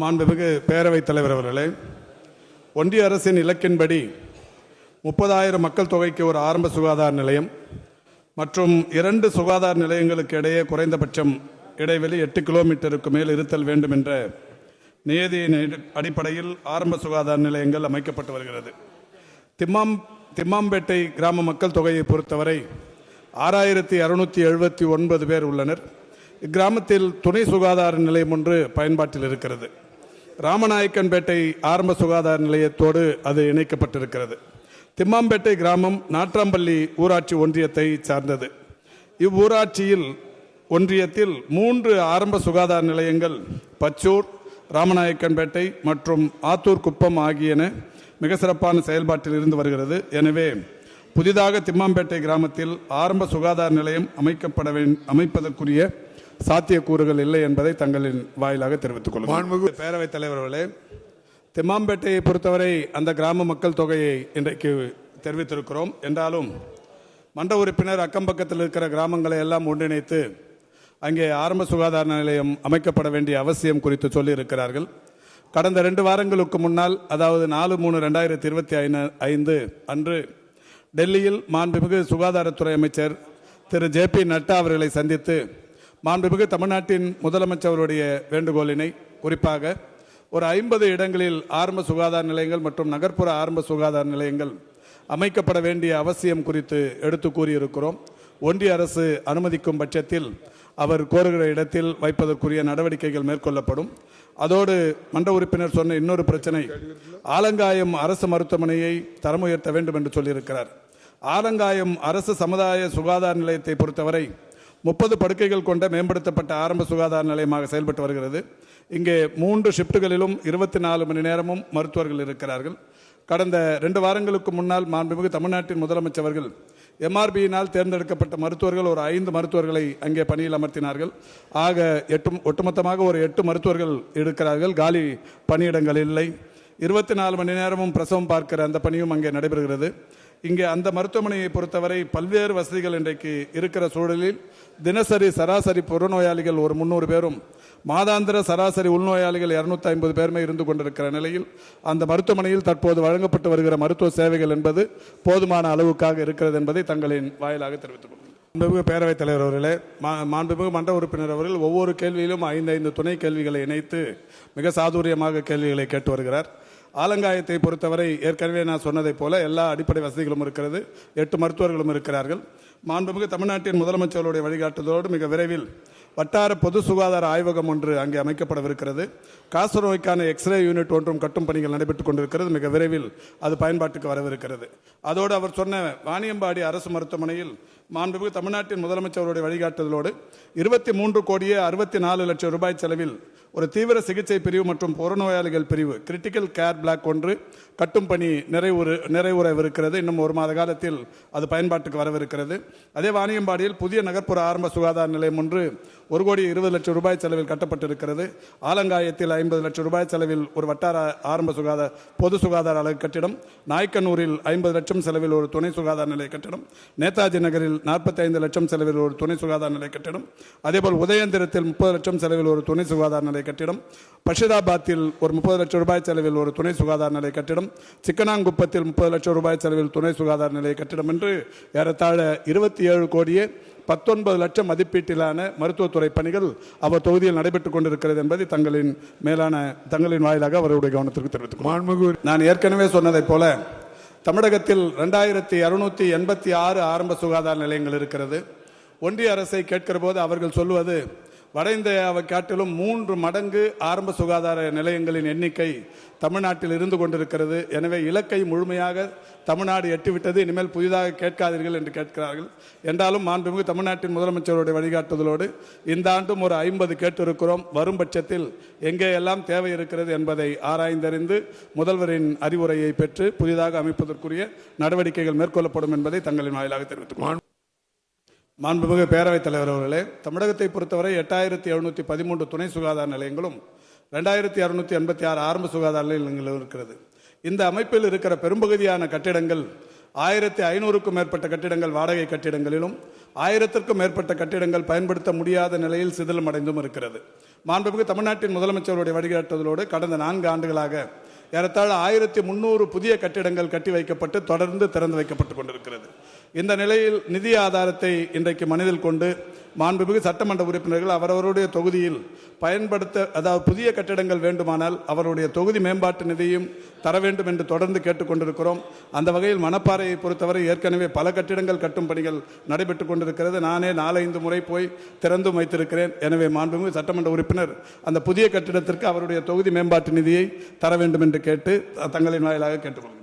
மாண்புமிகு பேரவைத் தலைவர் அவர்களே ஒன்றிய அரசின் இலக்கின்படி முப்பதாயிரம் மக்கள் தொகைக்கு ஒரு ஆரம்ப சுகாதார நிலையம் மற்றும் இரண்டு சுகாதார நிலையங்களுக்கு இடையே குறைந்தபட்சம் இடைவெளி எட்டு கிலோமீட்டருக்கு மேல் இருத்தல் வேண்டும் என்ற நியதியின் அடிப்படையில் ஆரம்ப சுகாதார நிலையங்கள் அமைக்கப்பட்டு வருகிறது. திம்மாம் திம்மாம்பேட்டை கிராம மக்கள் தொகையை பொறுத்தவரை ஆறாயிரத்தி அறுநூற்றி எழுபத்தி ஒன்பது பேர் உள்ளனர். இக்கிராமத்தில் துணை சுகாதார நிலையம் ஒன்று பயன்பாட்டில் இருக்கிறது. ராமநாயக்கன்பேட்டை ஆரம்ப சுகாதார நிலையத்தோடு அது இணைக்கப்பட்டிருக்கிறது. திம்மாம்பேட்டை கிராமம் நாற்றாம்பள்ளி ஊராட்சி ஒன்றியத்தை சார்ந்தது. இவ்வூராட்சியில் ஒன்றியத்தில் மூன்று ஆரம்ப சுகாதார நிலையங்கள் பச்சூர் ராமநாயக்கன்பேட்டை மற்றும் ஆத்தூர் குப்பம் ஆகியன மிக சிறப்பான செயல்பாட்டில் இருந்து வருகிறது. எனவே புதிதாக திம்மாம்பேட்டை கிராமத்தில் ஆரம்ப சுகாதார நிலையம் அமைக்கப்பட அமைப்பதற்குரிய சாத்தியக்கூறுகள் இல்லை என்பதை தங்களின் வாயிலாக தெரிவித்துக் கொள்கிறேன் பேரவைத் தலைவர் அவர்களே திம்மாம்பேட்டையை பொறுத்தவரை அந்த கிராம மக்கள் தொகையை இன்றைக்கு தெரிவித்திருக்கிறோம். என்றாலும் மன்ற உறுப்பினர் அக்கம் பக்கத்தில் இருக்கிற கிராமங்களை எல்லாம் ஒன்றிணைத்து அங்கே ஆரம்ப சுகாதார நிலையம் அமைக்கப்பட வேண்டிய அவசியம் குறித்து சொல்லியிருக்கிறார்கள். கடந்த ரெண்டு வாரங்களுக்கு முன்னால் அதாவது நாலு மூணு ரெண்டாயிரத்தி இருபத்தி ஐந்து அன்று டெல்லியில் மாண்புமிகு சுகாதாரத்துறை அமைச்சர் திரு ஜே பி நட்டா அவர்களை சந்தித்து மாண்புமிகு தமிழ்நாட்டின் முதலமைச்சருடைய வேண்டுகோளினை குறிப்பாக ஒரு ஐம்பது இடங்களில் ஆரம்ப சுகாதார நிலையங்கள் மற்றும் நகர்ப்புற ஆரம்ப சுகாதார நிலையங்கள் அமைக்கப்பட வேண்டிய அவசியம் குறித்து எடுத்து கூறியிருக்கிறோம். ஒன்றிய அரசு அனுமதிக்கும் பட்சத்தில் அவர் கோருகிற இடத்தில் வைப்பதற்குரிய நடவடிக்கைகள் மேற்கொள்ளப்படும். அதோடு மன்ற உறுப்பினர் சொன்ன இன்னொரு பிரச்சனை ஆலங்காயம் அரசு மருத்துவமனையை தரம் உயர்த்த வேண்டும் என்று சொல்லியிருக்கிறார். ஆலங்காயம் அரசு சமுதாய சுகாதார நிலையத்தை பொறுத்தவரை முப்பது படுக்கைகள் கொண்ட மேம்படுத்தப்பட்ட ஆரம்ப சுகாதார நிலையமாக செயல்பட்டு வருகிறது. இங்கே மூன்று ஷிப்டுகளிலும் இருபத்தி நாலு மணி நேரமும் மருத்துவர்கள் இருக்கிறார்கள். கடந்த ரெண்டு வாரங்களுக்கு முன்னால் மாண்புமிகு தமிழ்நாட்டின் முதலமைச்சர்கள் எம்ஆர்பியினால் தேர்ந்தெடுக்கப்பட்ட மருத்துவர்கள் ஒரு ஐந்து மருத்துவர்களை அங்கே பணியில் அமர்த்தினார்கள். ஆக எட்டு ஒட்டுமொத்தமாக ஒரு எட்டு மருத்துவர்கள் இருக்கிறார்கள். காலி பணியிடங்கள் இல்லை. இருபத்தி நாலு மணி நேரமும் பிரசவம் பார்க்கிற அந்த பணியும் அங்கே நடைபெறுகிறது. இங்கே அந்த மருத்துவமனையை பொறுத்தவரை பல்வேறு வசதிகள் இன்றைக்கு இருக்கிற சூழலில் தினசரி சராசரி புறநோயாளிகள் ஒரு முந்நூறு பேரும் மாதாந்திர சராசரி உள்நோயாளிகள் இருநூத்தி ஐம்பது பேருமே இருந்து கொண்டிருக்கிற நிலையில் அந்த மருத்துவமனையில் தற்போது வழங்கப்பட்டு வருகிற மருத்துவ சேவைகள் என்பது போதுமான அளவுக்காக இருக்கிறது என்பதை தங்களின் வாயிலாக தெரிவித்துக் கொள்கிறேன். மாண்புமிகு பேரவைத் தலைவர் அவர்களே மா- மாண்புமிகு மன்ற உறுப்பினர் அவர்கள் ஒவ்வொரு கேள்வியிலும் ஐந்து ஐந்து துணை கேள்விகளை இணைத்து மிக சாதுரியமாக கேள்விகளை கேட்டு வருகிறார். ஆலங்காயத்தை பொறுத்தவரை ஏற்கனவே நான் சொன்னதைப் போல எல்லா அடிப்படை வசதிகளும் இருக்கிறது. எட்டு மருத்துவர்களும் இருக்கிறார்கள். மாண்புமிகு தமிழ்நாட்டின் முதலமைச்சருடைய வழிகாட்டுதலோடு மிக விரைவில் வட்டார பொது சுகாதார ஆய்வகம் ஒன்று அங்கே அமைக்கப்படவிருக்கிறது. காசநோய்க்கான எக்ஸ்ரே யூனிட் ஒன்றும் கட்டும் பணிகள் நடைபெற்றுக் கொண்டிருக்கிறது. மிக விரைவில் அது பயன்பாட்டுக்கு வரவிருக்கிறது. அதோடு அவர் சொன்ன வாணியம்பாடி அரசு மருத்துவமனையில் மாண்புமிகு தமிழ்நாட்டின் முதலமைச்சருடைய வழிகாட்டுதலோடு இருபத்தி மூன்று கோடியே அறுபத்தி நாலு லட்சம் ரூபாய் செலவில் ஒரு தீவிர சிகிச்சை பிரிவு மற்றும் புறநோயாளிகள் பிரிவு கிரிட்டிக்கல் கேர் பிளாக் ஒன்று கட்டும் பணி நிறைவுறு நிறைவுறவிருக்கிறது. இன்னும் ஒரு மாத காலத்தில் அது பயன்பாட்டுக்கு வரவிருக்கிறது. அதே வாணியம்பாடியில் புதிய நகர்ப்புற ஆரம்ப சுகாதார நிலையம் ஒன்று ஒரு கோடி இருபது லட்சம் ரூபாய் செலவில் கட்டப்பட்டிருக்கிறது. ஆலங்காயத்தில் ஐம்பது லட்சம் ரூபாய் செலவில் ஒரு வட்டார ஆரம்ப சுகாதார பொது சுகாதார அலகு கட்டிடம். நாய்க்கனூரில் ஐம்பது லட்சம் செலவில் ஒரு துணை சுகாதார நிலைய கட்டிடம். நேதாஜி நகரில் நாற்பத்தி ஐந்து லட்சம் செலவில் ஒரு துணை சுகாதார நிலைய கட்டிடம். அதேபோல் உதயந்திரத்தில் முப்பது லட்சம் செலவில் ஒரு துணை சுகாதார நிலைய கட்டிடம் பஷிதாபாத்தில் ஒரு முப்பது லட்சம் ரூபாய் செலவில் ஒரு துணை சுகாதார நிலைய கட்டிடம் சிக்கனாங்குப்பத்தில் முப்பது லட்சம் ரூபாய் செலவில் துணை சுகாதார நிலைய கட்டிடம் என்று ஏறத்தாழ இருபத்தி ஏழு கோடியே பத்தொன்பது லட்சம் மதிப்பீட்டிலான மருத்துவத்துறை பணிகள் அவர் தொகுதியில் நடைபெற்றுக் கொண்டிருக்கிறது என்பதை தங்களின் மேலான தங்களின் வாயிலாக அவருடைய கவனத்திற்கு தெரிவித்துக் மாண்புமிகு நான் ஏற்கனவே சொன்னதைப் போல தமிழகத்தில் ரெண்டாயிரத்தி அறுநூத்தி எண்பத்தி ஆறு ஆரம்ப சுகாதார நிலையங்கள் இருக்கிறது. ஒன்றிய அரசை கேட்கிற போது அவர்கள் சொல்லுவது வட இந்தியாவை காட்டிலும் மூன்று மடங்கு ஆரம்ப சுகாதார நிலையங்களின் எண்ணிக்கை தமிழ்நாட்டில் இருந்து கொண்டிருக்கிறது. எனவே இலக்கை முழுமையாக தமிழ்நாடு எட்டிவிட்டது. இனிமேல் புதிதாக கேட்காதீர்கள் என்று கேட்கிறார்கள். என்றாலும் மாண்புமிகு தமிழ்நாட்டின் முதலமைச்சருடைய வழிகாட்டுதலோடு இந்த ஆண்டும் ஒரு ஐம்பது கேட்டிருக்கிறோம். வரும் பட்சத்தில் எங்கே எல்லாம் தேவை இருக்கிறது என்பதை ஆராய்ந்தறிந்து முதல்வரின் அறிவுரையை பெற்று புதிதாக அமைப்பதற்குரிய நடவடிக்கைகள் மேற்கொள்ளப்படும் என்பதை தங்களின் வாயிலாக தெரிவித்துக் மாண்புமிகு பேரவைத் தலைவர் அவர்களே தமிழகத்தை பொறுத்தவரை எட்டாயிரத்தி எழுநூற்றி பதிமூன்று துணை சுகாதார நிலையங்களும் ரெண்டாயிரத்தி அறுநூற்றி எண்பத்தி ஆறு ஆரம்ப சுகாதார நிலையங்களும் இருக்கிறது. இந்த அமைப்பில் இருக்கிற பெரும்பகுதியான கட்டிடங்கள் ஆயிரத்தி ஐநூறுக்கும் மேற்பட்ட கட்டிடங்கள் வாடகை கட்டிடங்களிலும் ஆயிரத்திற்கும் மேற்பட்ட கட்டிடங்கள் பயன்படுத்த முடியாத நிலையில் சிதிலம் அடைந்தும் இருக்கிறது. மாண்புமிகு தமிழ்நாட்டின் முதலமைச்சருடைய வழிகாட்டுதலோடு கடந்த நான்கு ஆண்டுகளாக ஏறத்தாழ ஆயிரத்தி முந்நூறு புதிய கட்டிடங்கள் கட்டி வைக்கப்பட்டு தொடர்ந்து திறந்து வைக்கப்பட்டு கொண்டிருக்கிறது. இந்த நிலையில் நிதி ஆதாரத்தை இன்றைக்கு மனதில் கொண்டு மாண்புமிகு சட்டமன்ற உறுப்பினர்கள் அவரவருடைய தொகுதியில் பயன்படுத்த அதாவது புதிய கட்டிடங்கள் வேண்டுமானால் அவருடைய தொகுதி மேம்பாட்டு நிதியும் தர வேண்டும் என்று தொடர்ந்து கேட்டுக்கொண்டிருக்கிறோம் அந்த வகையில் மணப்பாறையை பொறுத்தவரை ஏற்கனவே பல கட்டிடங்கள் கட்டும் பணிகள் நடைபெற்று கொண்டிருக்கிறது. நானே நாலைந்து முறை போய் திறந்தும் வைத்திருக்கிறேன். எனவே மாண்புமிகு சட்டமன்ற உறுப்பினர் அந்த புதிய கட்டிடத்திற்கு அவருடைய தொகுதி மேம்பாட்டு நிதியை தர வேண்டும் என்று கேட்டு தங்களின் வாயிலாக கேட்டுக்கொள்கிறேன்.